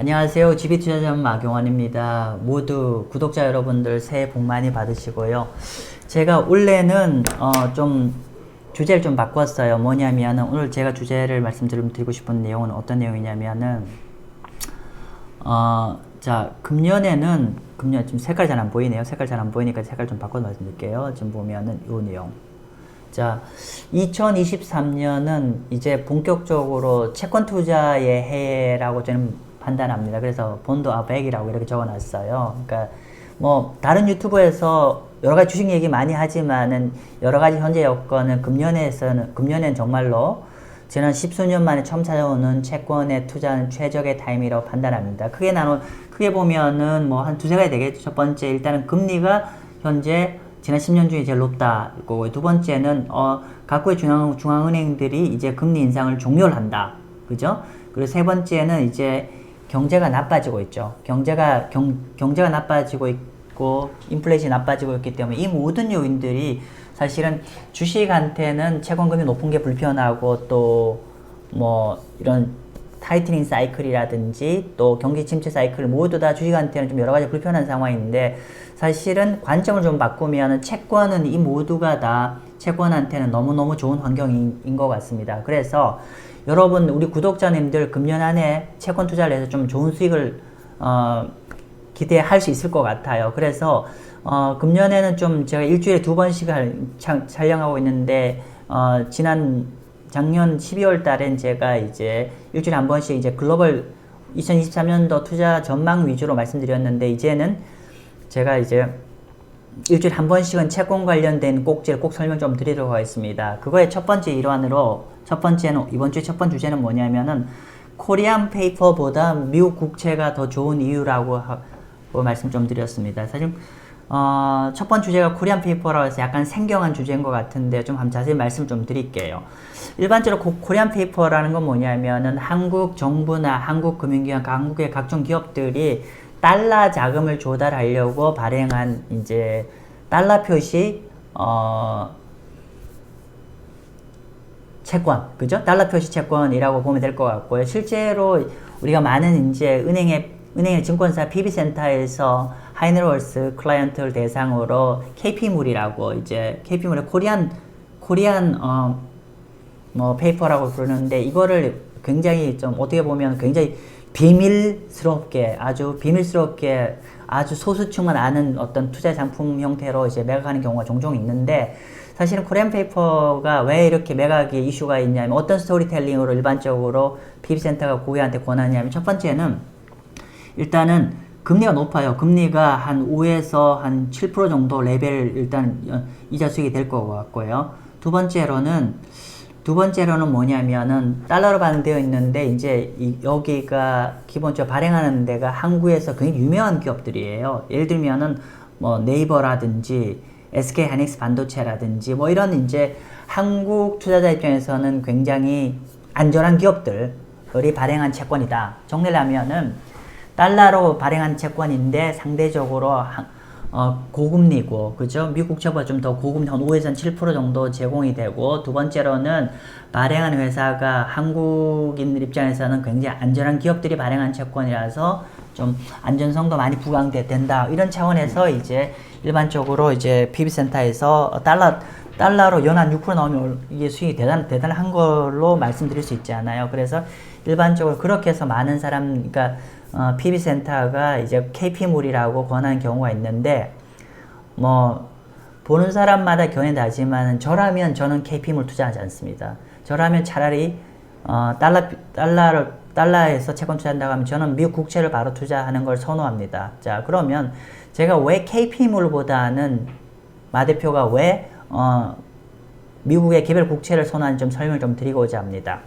안녕하세요. GB투자자문 마경원입니다. 모두 구독자 여러분들 새해 복 많이 받으시고요. 제가 원래는 어, 좀 주제를 좀 바꿨어요. 뭐냐면은 오늘 제가 주제를 말씀드리고 싶은 내용은 어떤 내용이냐면은 어, 자, 금년에는 금년 지금 색깔 잘 안 보이네요. 색깔 잘 안 보이니까 색깔 좀 바꿔 말씀드릴게요. 지금 보면은 요 내용. 자, 2023년은 이제 본격적으로 채권 투자의 해라고 저는 판단합니다. 그래서 본드 아백이라고 이렇게 적어놨어요. 그러니까 뭐 다른 유튜브에서 여러 가지 주식 얘기 많이 하지만은 여러 가지 현재 여건은 금년에서는 금년엔 정말로 지난 십수년 만에 처음 찾아오는 채권에 투자하는 최적의 타임이라고 판단합니다. 크게 나눠 크게 보면은 뭐 한 두세 가지 되겠죠. 첫 번째 일단은 금리가 현재 지난 10년 중에 제일 높다. 고 두 번째는 어 각국의 중앙 중앙은행들이 이제 금리 인상을 종료를 한다. 그죠? 그리고 세 번째는 이제 경제가 나빠지고 있죠. 경제가 경, 경제가 나빠지고 있고 인플레이션이 나빠지고 있기 때문에 이 모든 요인들이 사실은 주식한테는 채권금리 높은 게 불편하고 또 뭐 이런 타이트닝 사이클이라든지 또 경기 침체 사이클 모두 다 주식한테는 좀 여러 가지 불편한 상황인데 사실은 관점을 좀 바꾸면 채권은 이 모두가 다 채권한테는 너무너무 좋은 환경인 것 같습니다. 그래서 여러분 우리 구독자님들 금년 안에 채권 투자를 해서 좀 좋은 수익을 어, 기대할 수 있을 것 같아요. 그래서 어, 금년에는 좀 제가 일주일에 두 번씩 할, 차, 촬영하고 있는데 어, 지난 작년 12월 달엔 제가 이제 일주일에 한 번씩 이제 글로벌 2023년도 투자 전망 위주로 말씀드렸는데 이제는 제가 이제 일주일에 한 번씩은 채권 관련된 꼭지를 꼭 설명 좀 드리도록 하겠습니다. 그거의 첫 번째 일환으로 첫 번째는 이번 주에 첫 번째 주제는 뭐냐면은 코리안 페이퍼보다 미국 국채가 더 좋은 이유라고 하고 말씀 좀 드렸습니다. 사실 어, 첫 번째 주제가 코리안 페이퍼라고 해서 약간 생경한 주제인 것 같은데 좀 한번 자세히 말씀 좀 드릴게요. 일반적으로 고, 코리안 페이퍼라는 건 뭐냐면은 한국 정부나 한국 금융기관, 한국의 각종 기업들이 달러 자금을 조달하려고 발행한 이제 달러 표시 어 채권 그죠? 달러 표시 채권이라고 보면 될 것 같고요. 실제로 우리가 많은 이제 은행의 은행의 증권사 PB센터에서 하이네월스 클라이언트를 대상으로 KP물이라고 이제 KP물의 코리안 코리안 어 뭐 페이퍼라고 부르는데 이거를 굉장히 좀 어떻게 보면 굉장히 비밀스럽게 아주 비밀스럽게 아주 소수층만 아는 어떤 투자 상품 형태로 이제 매각하는 경우가 종종 있는데 사실은 코리안 페이퍼가 왜 이렇게 매각이 이슈가 있냐면 어떤 스토리텔링으로 일반적으로 PB센터가 고객한테 권하냐면 첫 번째는 일단은 금리가 높아요. 금리가 한 5에서 한 7% 정도 레벨 일단 이자 수익이 될 것 같고요. 두 번째로는 두 번째로는 뭐냐면은 달러로 반영되어 있는데 이제 여기가 기본적으로 발행하는 데가 한국에서 굉장히 유명한 기업들이에요. 예를 들면은 뭐 네이버라든지 SK 하이닉스 반도체라든지 뭐 이런 이제 한국 투자자 입장에서는 굉장히 안전한 기업들이 발행한 채권이다. 정리를 하면은 달러로 발행한 채권인데 상대적으로 어, 고금리고, 그죠? 미국 채보다 좀 더 고금리, 한 5에서 7% 정도 제공이 되고, 두 번째로는 발행하는 회사가 한국인들 입장에서는 굉장히 안전한 기업들이 발행한 채권이라서 좀 안전성도 많이 부각된다. 이런 차원에서 이제 일반적으로 이제 PB센터에서 달러, 달러로 연한 6% 나오면 이게 수익이 대단, 대단한 걸로 말씀드릴 수 있지 않아요. 그래서 일반적으로 그렇게 해서 많은 사람, 그러니까 어, PB센터가 이제 KP물이라고 권하는 경우가 있는데, 뭐, 보는 사람마다 견해 다지만 저라면 저는 KP물 투자하지 않습니다. 저라면 차라리, 어, 달러, 달러를, 달러에서 채권 투자한다고 하면 저는 미국 국채를 바로 투자하는 걸 선호합니다. 자, 그러면 제가 왜 KP물보다는 마 대표가 왜, 어, 미국의 개별 국채를 선호하는지 좀 설명을 좀 드리고자 합니다.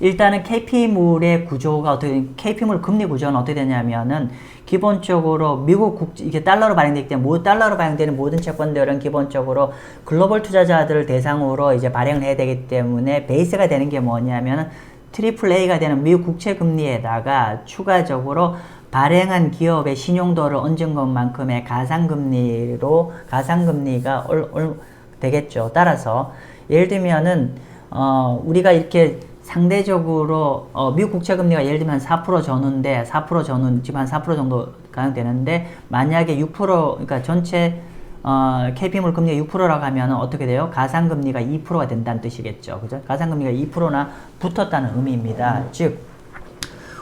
일단은 KP물의 구조가 어떻게 KP물 금리 구조는 어떻게 되냐면은 기본적으로 미국 국 이게 달러로 발행되기 때문에 모 달러로 발행되는 모든 채권들은 기본적으로 글로벌 투자자들을 대상으로 이제 발행을 해야 되기 때문에 베이스가 되는 게 뭐냐면은 트리플 A가 되는 미국 국채 금리에다가 추가적으로 발행한 기업의 신용도를 얹은 것만큼의 가상금리로 가상금리가 얼, 얼 되겠죠. 따라서 예를 들면은 어, 우리가 이렇게 상대적으로 어, 미국 국채 금리가 예를 들면 4% 전후인데 4% 전후 지금 한 4% 정도 가능되는데 만약에 6% 그러니까 전체 어, KP물 금리가 6%라고 하면 어떻게 돼요? 가상금리가 2%가 된다는 뜻이겠죠. 그죠? 가상금리가 2%나 붙었다는 의미입니다. 즉,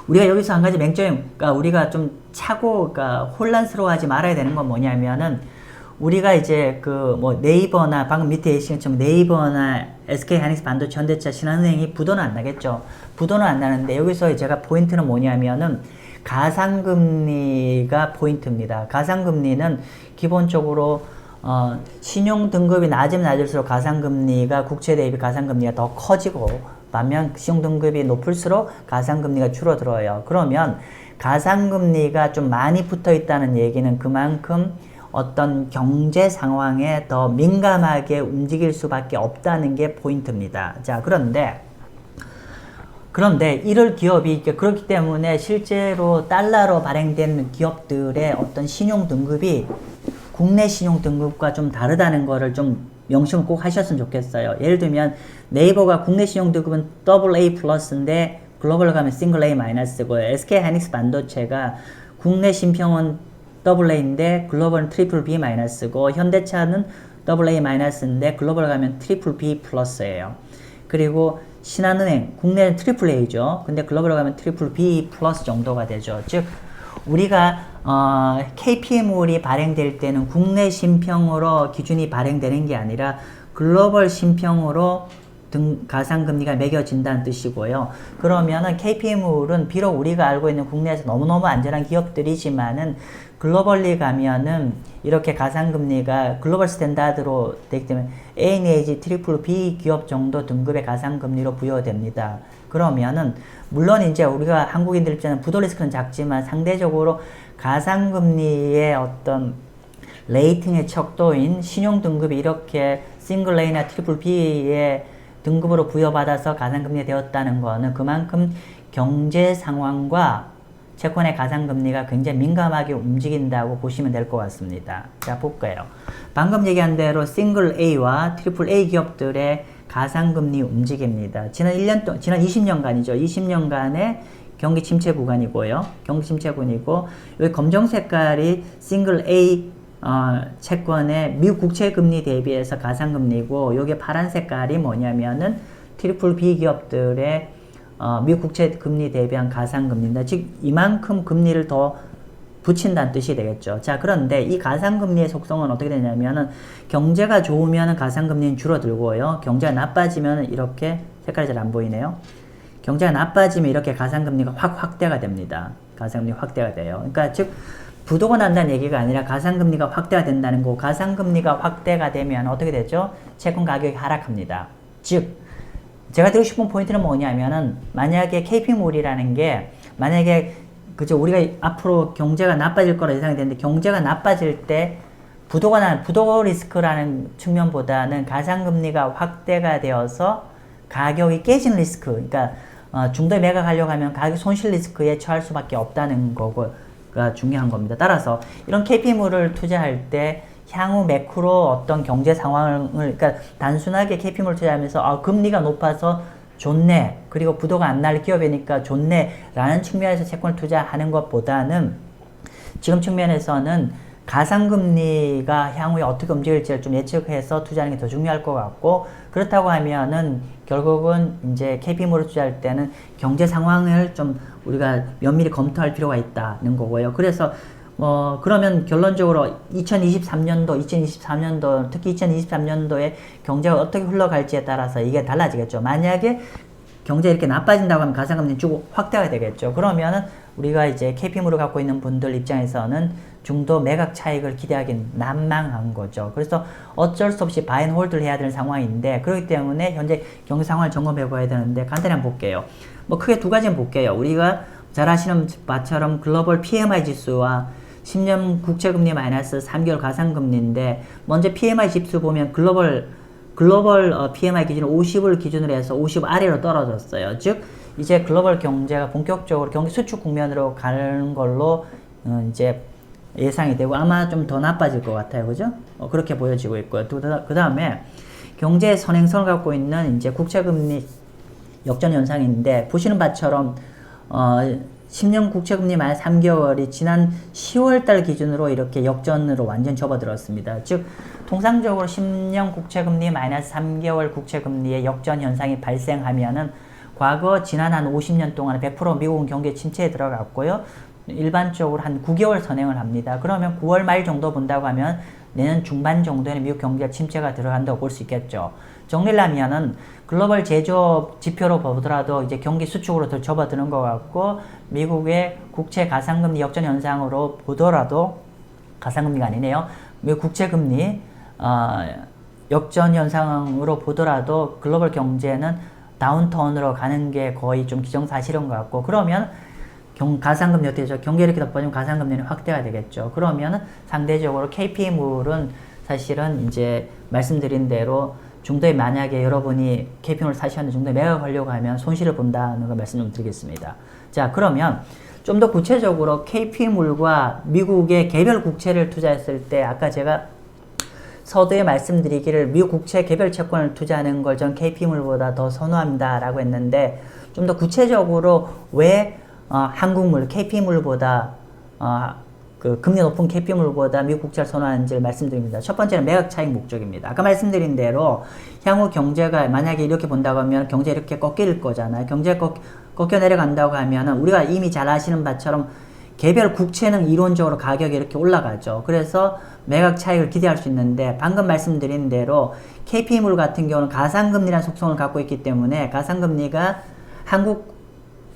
우리가 여기서 한 가지 맹점, 그러니까 우리가 좀 차고, 그러니까 혼란스러워하지 말아야 되는 건 뭐냐면은 우리가 이제 그 뭐 네이버나 방금 밑에 계신 것처럼 네이버나 SK 하이닉스 반도체 현대차 신한은행이 부도는 안 나겠죠. 부도는 안 나는데 여기서 제가 포인트는 뭐냐면은 가상금리가 포인트입니다. 가상금리는 기본적으로 어, 신용 등급이 낮으면 낮을수록 가상금리가 국채 대비 가상금리가 더 커지고 반면 신용 등급이 높을수록 가상금리가 줄어들어요. 그러면 가상금리가 좀 많이 붙어 있다는 얘기는 그만큼 어떤 경제 상황에 더 민감하게 움직일 수밖에 없다는 게 포인트입니다. 자, 그런데 그런데 이럴 기업이 그렇기 때문에 실제로 달러로 발행된 기업들의 어떤 신용 등급이 국내 신용 등급과 좀 다르다는 거를 좀 명심을 꼭 하셨으면 좋겠어요. 예를 들면 네이버가 국내 신용 등급은 AA 플러스인데 글로벌 가면 싱글 A 마이너스고 SK 하이닉스 반도체가 국내 신평은 AA인데 글로벌은 트리플 B 마이너스고 현대차는 AA 마이너스인데 글로벌 가면 트리플 B 플러스예요. 그리고 신한은행 국내는 트리플 A죠. 근데 글로벌 가면 트리플 B 플러스 정도가 되죠. 즉 우리가 어, KPM물이 발행될 때는 국내 신평으로 기준이 발행되는 게 아니라 글로벌 신평으로 등 가상금리가 매겨진다는 뜻이고요. 그러면은 KPM물은 비록 우리가 알고 있는 국내에서 너무너무 안전한 기업들이지만은 글로벌리 가면은 이렇게 가상금리가 글로벌 스탠다드로 되기 때문에 A 내지 트리플 B 기업 정도 등급의 가상금리로 부여됩니다. 그러면은 물론 이제 우리가 한국인들 입장에는 부도 리스크는 작지만 상대적으로 가상금리의 어떤 레이팅의 척도인 신용 등급이 이렇게 싱글 A나 트리플 B의 등급으로 부여받아서 가상금리 되었다는 것은 그만큼 경제 상황과 채권의 가상금리가 굉장히 민감하게 움직인다고 보시면 될 것 같습니다. 자, 볼까요? 방금 얘기한 대로 싱글 A와 트리플 A 기업들의 가상금리 움직입니다. 지난 1년 동안, 지난 20년간이죠. 20년간의 경기 침체 구간이고요. 경기 침체 구간이고, 여기 검정 색깔이 싱글 A 어, 채권의 미국 국채 금리 대비해서 가상금리고, 여기 파란 색깔이 뭐냐면은 트리플 B 기업들의 어, 미국 국채 금리 대비한 가상 금리입니다. 즉, 이만큼 금리를 더 붙인다는 뜻이 되겠죠. 자, 그런데 이 가상금리의 속성은 어떻게 되냐면은 경제가 좋으면 가상금리는 줄어들고요. 경제가 나빠지면 이렇게 색깔이 잘 안 보이네요. 경제가 나빠지면 이렇게 가상금리가 확 확대가 됩니다. 가상금리 확대가 돼요. 그러니까 즉 부도가 난다는 얘기가 아니라 가상금리가 확대가 된다는 거. 가상금리가 확대가 되면 어떻게 되죠? 채권 가격이 하락합니다. 즉 제가 드리고 싶은 포인트는 뭐냐면은 만약에 KP몰이라는 게 만약에 그죠 우리가 앞으로 경제가 나빠질 거라 예상이 되는데 경제가 나빠질 때 부도가 난 부도 리스크라는 측면보다는 가상금리가 확대가 되어서 가격이 깨지는 리스크 그러니까 어, 중도에 매각하려고 하면 가격 손실 리스크에 처할 수밖에 없다는 거가 중요한 겁니다. 따라서 이런 KP물을 투자할 때 향후 매크로 어떤 경제 상황을 그러니까 단순하게 KP물 투자하면서 아, 금리가 높아서 좋네 그리고 부도가 안 날 기업이니까 좋네 라는 측면에서 채권을 투자하는 것보다는 지금 측면에서는 가상금리가 향후에 어떻게 움직일지를 좀 예측해서 투자하는 게 더 중요할 것 같고 그렇다고 하면은 결국은 이제 KP물을 투자할 때는 경제 상황을 좀 우리가 면밀히 검토할 필요가 있다는 거고요. 그래서 어, 그러면 결론적으로 2023년도, 2023년도, 특히 2023년도에 경제가 어떻게 흘러갈지에 따라서 이게 달라지겠죠. 만약에 경제 이렇게 나빠진다고 하면 가상금리 쭉 확대가 되겠죠. 그러면은 우리가 이제 KP물을 갖고 있는 분들 입장에서는 중도 매각 차익을 기대하기는 난망한 거죠. 그래서 어쩔 수 없이 바인홀드를 해야 되는 상황인데 그렇기 때문에 현재 경제 상황을 점검해 봐야 되는데 간단히 한번 볼게요. 뭐 크게 두 가지는 볼게요. 우리가 잘 아시는 바처럼 글로벌 PMI 지수와 10년 국채금리 마이너스 3개월 가상금리인데 먼저 PMI 지수 보면 글로벌 글로벌 어, PMI 기준을 50을 기준으로 해서 50 아래로 떨어졌어요. 즉 이제 글로벌 경제가 본격적으로 경기 수축 국면으로 가는 걸로 어, 이제 예상이 되고 아마 좀 더 나빠질 것 같아요. 그죠? 어, 그렇게 보여지고 있고요. 그 다음에 경제 선행성을 갖고 있는 이제 국채금리 역전 현상인데 보시는 바처럼 어 10년 국채금리 마이너스 3개월이 지난 10월 달 기준으로 이렇게 역전으로 완전 접어들었습니다. 즉 통상적으로 10년 국채금리 마이너스 3개월 국채금리의 역전 현상이 발생하면은 과거 지난 한 50년 동안 100% 미국은 경기 침체에 들어갔고요. 일반적으로 한 9개월 선행을 합니다. 그러면 9월 말 정도 본다고 하면 내년 중반 정도에는 미국 경기가 침체가 들어간다고 볼 수 있겠죠. 정리를 하면은 글로벌 제조업 지표로 보더라도 이제 경기 수축으로 더 접어드는 것 같고 미국의 국채 가상금리 역전 현상으로 보더라도 가상금리가 아니네요. 미국 국채 금리 어, 역전 현상으로 보더라도 글로벌 경제는 다운턴으로 가는 게 거의 좀 기정사실인 것 같고 그러면 경, 가상금리 어떻게 되죠? 경기 이렇게 덮어지면 가상금리는 확대가 되겠죠. 그러면 상대적으로 KP물은 사실은 이제 말씀드린 대로 중도에 만약에 여러분이 KP물 사시는데 중도에 매각하려고 하면 손실을 본다는 걸 말씀 좀 드리겠습니다. 자, 그러면 좀 더 구체적으로 KP물과 미국의 개별 국채를 투자했을 때 아까 제가 서두에 말씀드리기를 미국 국채 개별 채권을 투자하는 걸 전 KP물보다 더 선호합니다 라고 했는데 좀 더 구체적으로 왜 어, 한국물 KP물보다 어, 그 금리 높은 KP물보다 미국 국채를 선호하는지를 말씀드립니다. 첫 번째는 매각 차익 목적입니다. 아까 말씀드린 대로 향후 경제가 만약에 이렇게 본다고 하면 경제 이렇게 꺾일 거잖아요. 경제 꺾, 꺾여 내려간다고 하면은 우리가 이미 잘 아시는 바처럼 개별 국채는 이론적으로 가격이 이렇게 올라가죠. 그래서 매각 차익을 기대할 수 있는데 방금 말씀드린 대로 KP물 같은 경우는 가상금리라는 속성을 갖고 있기 때문에 가상금리가 한국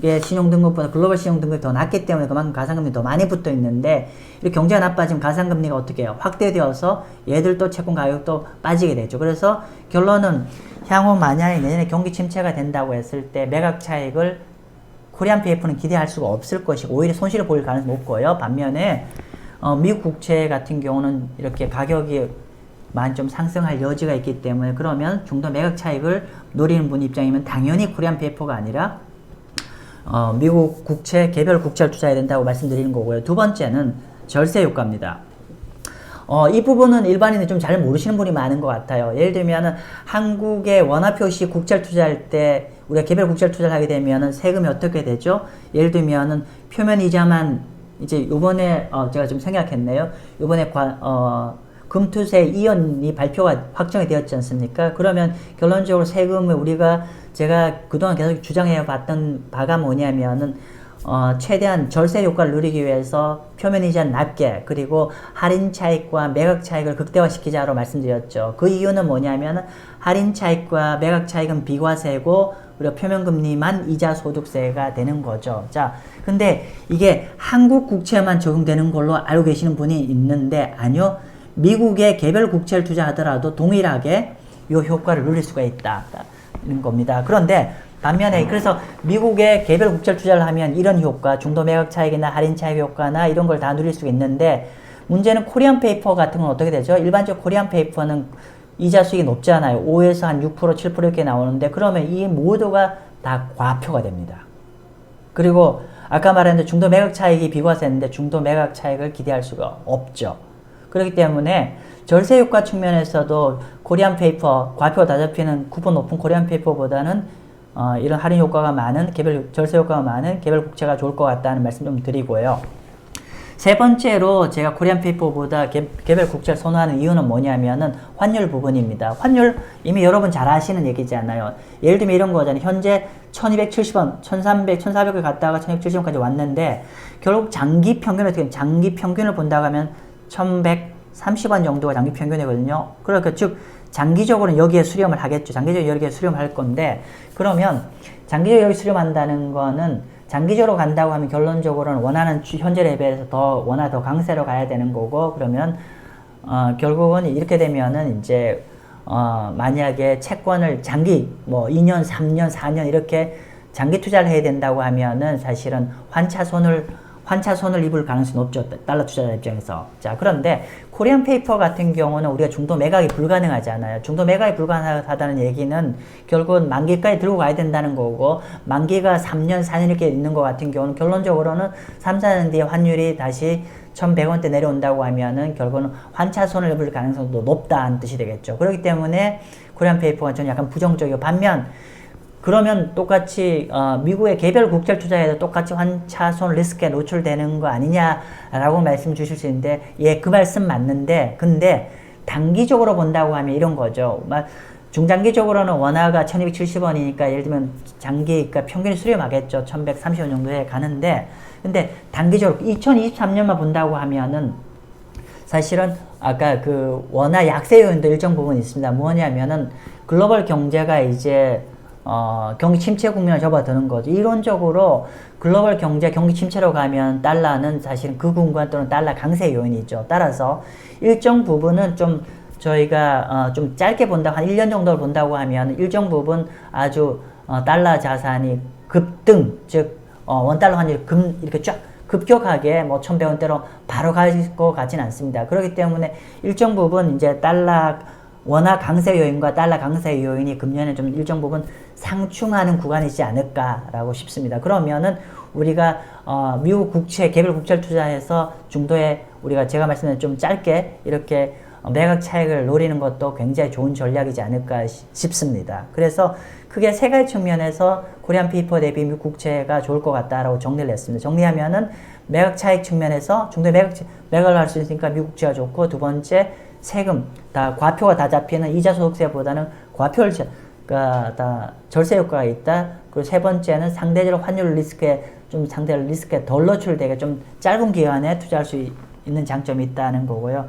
의 신용등급보다 글로벌 신용등급이 더 낮기 때문에 그만큼 가상금리 더 많이 붙어 있는데 이렇게 경제가 나빠지면 가상금리가 어떻게 해요? 확대되어서 얘들도 채권 가격도 빠지게 되죠. 그래서 결론은 향후 만약에 내년에 경기 침체가 된다고 했을 때 매각 차익을 코리안 페이퍼는 기대할 수가 없을 것이고 오히려 손실을 보일 가능성이 높고요. 반면에 어, 미국 국채 같은 경우는 이렇게 가격이 만 좀 상승할 여지가 있기 때문에 그러면 중도 매각 차익을 노리는 분 입장이면 당연히 코리안 페이퍼가 아니라 어, 미국 국채 개별 국채를 투자해야 된다고 말씀드리는 거고요. 두 번째는 절세 효과입니다. 어, 이 부분은 일반인이 좀 잘 모르시는 분이 많은 것 같아요. 예를 들면은 한국의 원화 표시 국채를 투자할 때 우리가 개별 국채를 투자를 하게 되면은 세금이 어떻게 되죠? 예를 들면은 표면 이자만 이제 요번에 어, 제가 좀 생각했네요. 요번에 관, 어, 금투세 이연이 발표가 확정이 되었지 않습니까? 그러면 결론적으로 세금을 우리가 제가 그동안 계속 주장해 봤던 바가 뭐냐면은 어, 최대한 절세 효과를 누리기 위해서 표면 이자 낮게 그리고 할인 차익과 매각 차익을 극대화시키자로 말씀드렸죠. 그 이유는 뭐냐면 할인 차익과 매각 차익은 비과세고 그리고 표면 금리만 이자 소득세가 되는 거죠. 자, 근데 이게 한국 국채만 적용되는 걸로 알고 계시는 분이 있는데 아니요. 미국의 개별 국채를 투자하더라도 동일하게 이 효과를 누릴 수가 있다는 겁니다. 그런데 반면에 그래서 미국의 개별 국채를 투자를 하면 이런 효과, 중도 매각 차익이나 할인 차익 효과나 이런 걸 다 누릴 수가 있는데 문제는 코리안 페이퍼 같은 건 어떻게 되죠? 일반적 코리안 페이퍼는 이자 수익이 높지 않아요. 5에서 한 6%, 7% 이렇게 나오는데 그러면 이 모두가 다 과표가 됩니다. 그리고 아까 말했는데 중도 매각 차익이 비과세인데 중도 매각 차익을 기대할 수가 없죠. 그렇기 때문에 절세 효과 측면에서도 코리안 페이퍼, 과표가 다 잡히는 쿠폰 높은 코리안 페이퍼보다는 어, 이런 할인 효과가 많은 개별 절세 효과가 많은 개별 국채가 좋을 것 같다는 말씀 좀 드리고요. 세 번째로 제가 코리안 페이퍼보다 개, 별 국채를 선호하는 이유는 뭐냐면은 환율 부분입니다. 환율 이미 여러분 잘 아시는 얘기잖아요. 예를 들면 이런 거잖아요. 현재 1270원, 1300, 1400을 갔다가 1270원까지 왔는데 결국 장기 평균 어떻게 장기 평균을 본다고 하면 1130원 정도가 장기 평균이거든요. 그러니까 즉 장기적으로는 여기에 수렴을 하겠죠. 장기적으로 여기에 수렴할 건데 그러면 장기적으로 여기 수렴한다는 거는 장기적으로 간다고 하면 결론적으로는 원하는 현재 레벨에서 더 원화 더 강세로 가야 되는 거고 그러면 어, 결국은 이렇게 되면은 이제 어, 만약에 채권을 장기 뭐 2년, 3년, 4년 이렇게 장기 투자를 해야 된다고 하면은 사실은 환차손을 환차 손을 입을 가능성이 높죠. 달러 투자자 입장에서. 자, 그런데 코리안 페이퍼 같은 경우는 우리가 중도 매각이 불가능하잖아요. 중도 매각이 불가능하다는 얘기는 결국은 만기까지 들고 가야 된다는 거고, 만기가 3년, 4년 이렇게 있는 것 같은 경우는 결론적으로는 3, 4년 뒤에 환율이 다시 1100원대 내려온다고 하면은 결국은 환차 손을 입을 가능성도 높다는 뜻이 되겠죠. 그렇기 때문에 코리안 페이퍼가 저는 약간 부정적이고, 반면 그러면 똑같이 어, 미국의 개별 국제 투자에도 똑같이 환차손 리스크에 노출되는 거 아니냐라고 말씀 주실 수 있는데 예 그 말씀 맞는데 근데 단기적으로 본다고 하면 이런 거죠. 막 중장기적으로는 원화가 1270원이니까 예를 들면 장기 그러니까 평균 수렴하겠죠. 1130원 정도에 가는데 근데 단기적으로 2023년만 본다고 하면은 사실은 아까 그 원화 약세 요인도 일정 부분 있습니다. 뭐냐면은 글로벌 경제가 이제 어, 경기 침체 국면을 접어드는 거죠. 이론적으로 글로벌 경제 경기 침체로 가면 달러는 사실은 그 군관 또는 달러 강세 요인이죠. 따라서 일정 부분은 좀 저희가 어, 좀 짧게 본다고 한 1년 정도를 본다고 하면 일정 부분 아주 어, 달러 자산이 급등 즉 어, 원달러 환율 금 이렇게 쫙 급격하게 뭐 1100원대로 바로 갈 것 같지는 않습니다. 그렇기 때문에 일정 부분 이제 달러 원화 강세 요인과 달러 강세 요인이 금년에 좀 일정 부분 상충하는 구간이지 않을까라고 싶습니다. 그러면은 우리가 어, 미국 국채 개별 국채를 투자해서 중도에 우리가 제가 말씀드린 좀 짧게 이렇게 어, 매각 차익을 노리는 것도 굉장히 좋은 전략이지 않을까 시- 싶습니다. 그래서 크게 세 가지 측면에서 코리안 피퍼 대비 미국 국채가 좋을 것 같다라고 정리를 했습니다. 정리하면은 매각 차익 측면에서 중도에 매각 차- 매각을 할 수 있으니까 미국 국채가 좋고 두 번째 세금 다 과표가 다 잡히는 이자 소득세보다는 과표를 자- 가, 다 절세 효과가 있다. 그리고 세 번째는 상대적으로 환율 리스크에 좀 상대적으로 리스크에 덜 노출되게 좀 짧은 기간에 투자할 수 있- 있는 장점이 있다는 거고요.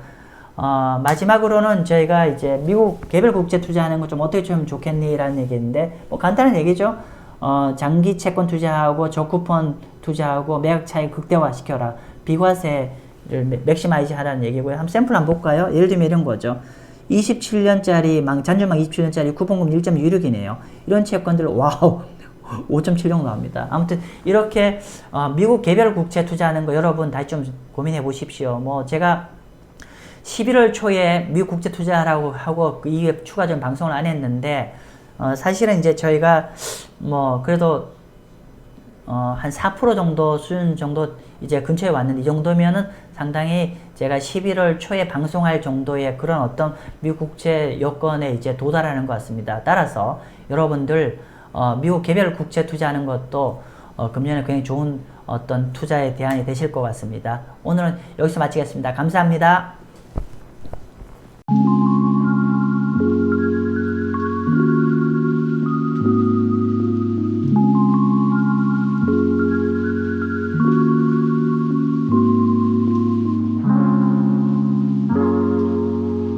어, 마지막으로는 저희가 이제 미국 개별 국제 투자하는 거 좀 어떻게 좀 좋겠니라는 얘기인데 뭐 간단한 얘기죠. 어, 장기 채권 투자하고 저쿠폰 투자하고 매각 차익 극대화 시켜라. 비과세를 맥- 맥시마이즈 하라는 얘기고요. 한번 샘플 한번 볼까요? 예를 들면 이런 거죠. 27년짜리 망 잔존망 27년짜리 쿠폰금 1.26이네요. 이런 채권들 와우 5.7 정도 나옵니다. 아무튼 이렇게 어, 미국 개별 국채 투자하는 거 여러분 다시 좀 고민해 보십시오. 뭐 제가 11월 초에 미국 국제 투자라고 하고 그 이후에 추가적인 방송을 안 했는데 어, 사실은 이제 저희가 뭐 그래도 어, 한 4% 정도 수준 정도 이제 근처에 왔는데 이 정도면은 상당히 제가 11월 초에 방송할 정도의 그런 어떤 미국 국채 여건에 이제 도달하는 것 같습니다. 따라서 여러분들 어, 미국 개별 국채 투자하는 것도 어, 금년에 굉장히 좋은 어떤 투자의 대안이 되실 것 같습니다. 오늘은 여기서 마치겠습니다. 감사합니다.